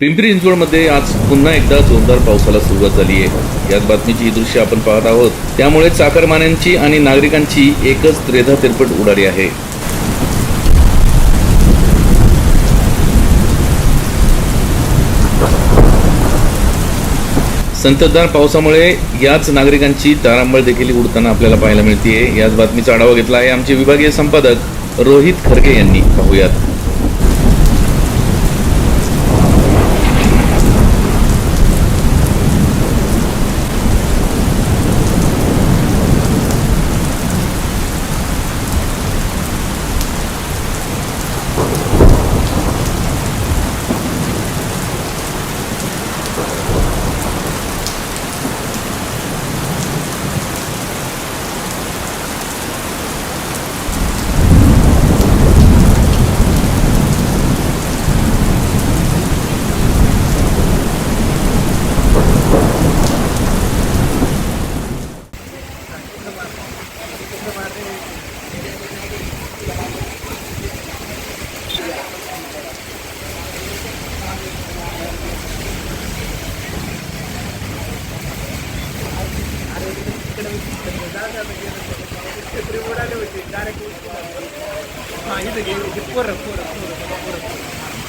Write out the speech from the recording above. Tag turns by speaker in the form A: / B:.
A: पिंपरी चिंचवडमध्ये आज पुन्हा एकदा जोरदार पावसाला सुरुवात झाली आहे. याच बातमीची ही दृश्य आपण पाहत आहोत. त्यामुळे चाकरमान्यांची आणि नागरिकांची एकच त्रेधा तिरपट उडाली आहे. संततधार पावसामुळे याच नागरिकांची तारांबळ देखील उडताना आपल्याला पाहायला मिळते याच बातमीचा आढावा घेतला आहे आमचे विभागीय संपादक रोहित खरगे यांनी. पाहूयात.
B: हा इथं घे पोरं पोरं पोरं पोरं